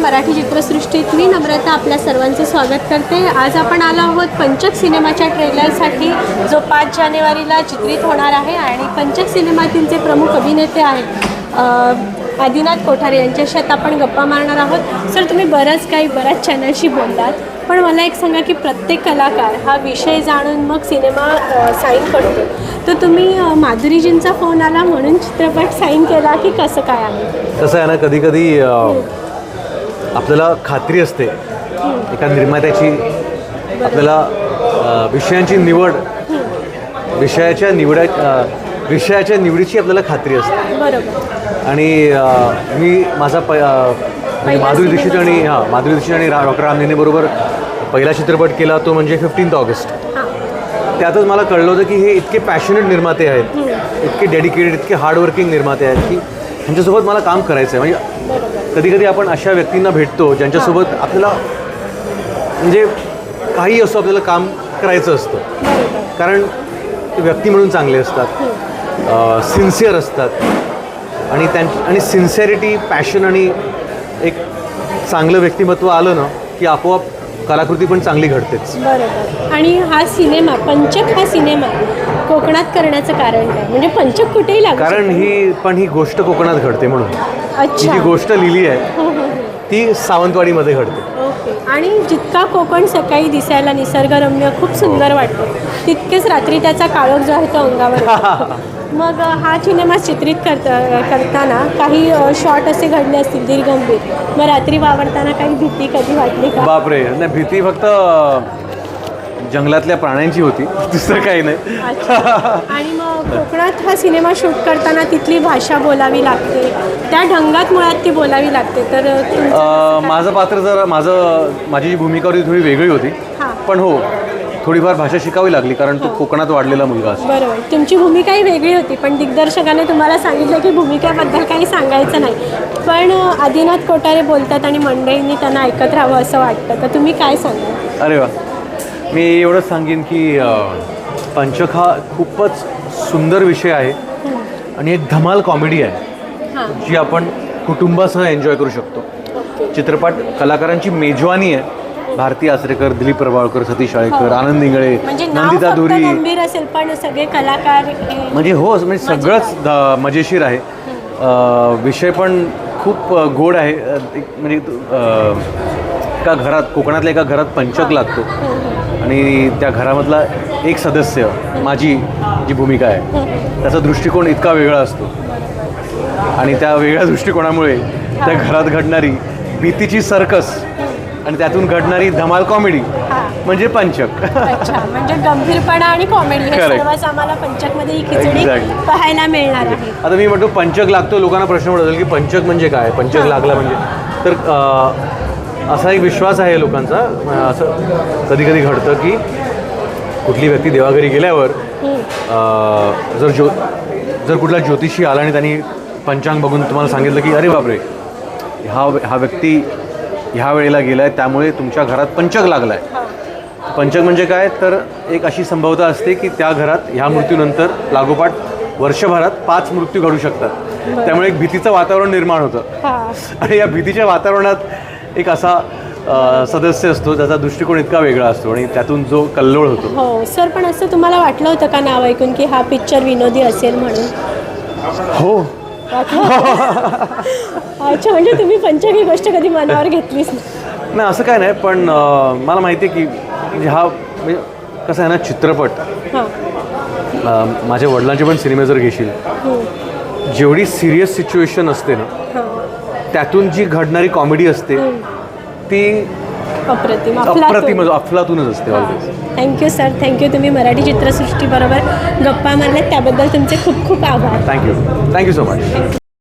मराठी चित्रसृष्टीत मी नम्रता आपल्या सर्वांचं स्वागत करते. आज आपण आलो आहोत पंचक सिनेमाच्या ट्रेलरसाठी जो पाच जानेवारीला चित्रित होणार आहे आणि पंचक सिनेमातील जे प्रमुख अभिनेते आहेत आदिनाथ कोठारे यांच्याशी आता आपण गप्पा मारणार आहोत. सर तुम्ही बरंच काही बऱ्याच चॅनलशी बोललात पण मला एक सांगा की प्रत्येक कलाकार हा विषय जाणून मग सिनेमा साईन करतो. तर तुम्ही माधुरीजींचा फोन आला म्हणून चित्रपट साईन केला की कसं काय आहे? कसं आहे ना कधी कधी आपल्याला खात्री असते एका निर्मात्याची आपल्याला विषयांची निवड विषयाच्या निवडा विषयाच्या निवडीची आपल्याला खात्री असते. आणि मी माझा प म्हणजे माधुरी दीक्षित. आणि हां माधुरी दीक्षित आणि रा डॉक्टर रामनेने बरोबर पहिला चित्रपट केला तो म्हणजे फिफ्टीन्थ ऑगस्ट. त्यातच मला कळलं होतं की हे इतके पॅशनेट निर्माते आहेत इतके डेडिकेटेड इतके हार्डवर्किंग निर्माते आहेत की ह्यांच्यासोबत मला काम करायचं आहे म्हणजे कधी कधी आपण अशा व्यक्तींना भेटतो ज्यांच्यासोबत आपल्याला म्हणजे काही असो आपल्याला काम करायचं असतं. कारण ते व्यक्ती म्हणून चांगले असतात. सिन्सिअर असतात. आणि त्यां आणि सिन्सिअरिटी पॅशन आणि एक चांगलं व्यक्तिमत्व आलं ना की आपोआप कलाकृती पण चांगली घडतेच. बरोबर. आणि हा सिनेमा पंचक हा सिनेमा कोकणात करण्याचं कारण काय? म्हणजे पंचक कुठेही लागू कारण. ही पण ही गोष्ट कोकणात घडते म्हणून. ही अच्छा गोष्ट लिहिली आहे. ती सावंतवाडीमध्ये घडते. आणि जितका कोकण सकाळी दिसायला निसर्गरम्य खूप सुंदर वाटतो. तितकेच रात्री त्याचा काळोख जो आहे तो अंगावर. मग हा सिनेमा चित्रित करता करताना काही शॉट असे घडले असतील दीर्घंभीर मग रात्री वावरताना काही भीती कधी वाटली का? बापरे. नाही भीती फक्त जंगलातल्या प्राण्यांची होती. दुसरं काही नाही. आणि मग कोकणात हा सिनेमा शूट करताना तिथली भाषा बोलावी लागते. त्या ढंगात मुळात ती बोलावी लागते. तर? माझं पात्र जर माझं माझी जी भूमिका होती थोडी वेगळी होती. हां. पण हो थोडीफार भाषा शिकावी लागली कारण तो कोकणात वाढलेला मुलगा असतो बरोबर. तुमची भूमिकाही वेगळी होती पण दिग्दर्शकाने तुम्हाला सांगितलं की भूमिकेबद्दल काही सांगायचं नाही. पण आदिनाथ कोठारे बोलतात आणि मंडळींनी त्यांना ऐकत राहावं असं वाटतं. तर तुम्ही काय सांगाल? अरे वा. मी एवढंच सांगेन की पंचक हा खूपच सुंदर विषय आहे आणि एक धमाल कॉमेडी आहे हां. जी आपण कुटुंबासह एन्जॉय करू शकतो. चित्रपट कलाकारांची मेजवानी आहे. भारती आचरेकर दिलीप प्रभावळकर सतीश शाळेकर आनंद इंगळे म्हणजे नंदिता धुरी असेल पण सगळे कलाकार हे- म्हणजे हो म्हणजे सगळंच द- मजेशीर आहे. विषय पण खूप गोड आहे. म्हणजे एका घरात कोकणातल्या एका घरात पंचक लागतो. आणि त्या घरामधला एक सदस्य माझी जी भूमिका आहे त्याचा दृष्टिकोन इतका वेगळा असतो. आणि त्या वेगळ्या दृष्टिकोनामुळे त्या घरात घडणारी भीतीची सर्कस आणि त्यातून घडणारी धमाल कॉमेडी म्हणजे पंचक. अच्छा म्हणजे गंभीरपणा आणि कॉमेडी आम्हाला पंचकमध्ये ही खिचडी. पाहायला मिळणार आहे. आता मी म्हणतो पंचक लागतो लोकांना प्रश्न पडत की पंचक म्हणजे काय? पंचक लागला म्हणजे. तर असा एक विश्वास आहे लोकांचा. असं कधी कधी घडतं की कुठली व्यक्ती देवाघरी गेल्यावर जर ज्यो जर कुठला ज्योतिषी आला आणि त्यांनी पंचांग बघून तुम्हाला सांगितलं की अरे बापरे हा हा व्यक्ती ह्या वेळेला गेला आहे त्यामुळे तुमच्या घरात पंचक लागला आहे पंचक म्हणजे काय? तर एक अशी संभवता असते की त्या घरात ह्या मृत्यूनंतर लागोपाठ वर्षभरात पाच मृत्यू घडू शकतात. त्यामुळे एक भीतीचं वातावरण निर्माण होतं. आणि या भीतीच्या वातावरणात एक असा सदस्य असतो त्याचा दृष्टिकोन इतका वेगळा असतो आणि त्यातून जो कल्लोळ होतो. हो सर पण असं तुम्हाला वाटलं होतं का नाव ऐकून की हा पिक्चर विनोदी असेल म्हणून? हो? अच्छा. म्हणजे तुम्ही पंचक ही गोष्ट कधी मनावर घेतलीच नाही. असं काय नाही पण मला माहिती आहे की म्हणजे हा म्हणजे कसं आहे ना चित्रपट. हां. माझ्या वडिलांचे पण सिनेमे जर घेशील हं. जेवढी सिरियस सिच्युएशन असते ना त्यातून जी घडणारी कॉमेडी असते ती अप्रतिम अप्रतिम अफलातूनच असते थँक्यू सर थँक्यू तुम्ही मराठी चित्रसृष्टीबरोबर गप्पा मारल्यात त्याबद्दल तुमचे खूप खूप आभार. Thank you thank you so much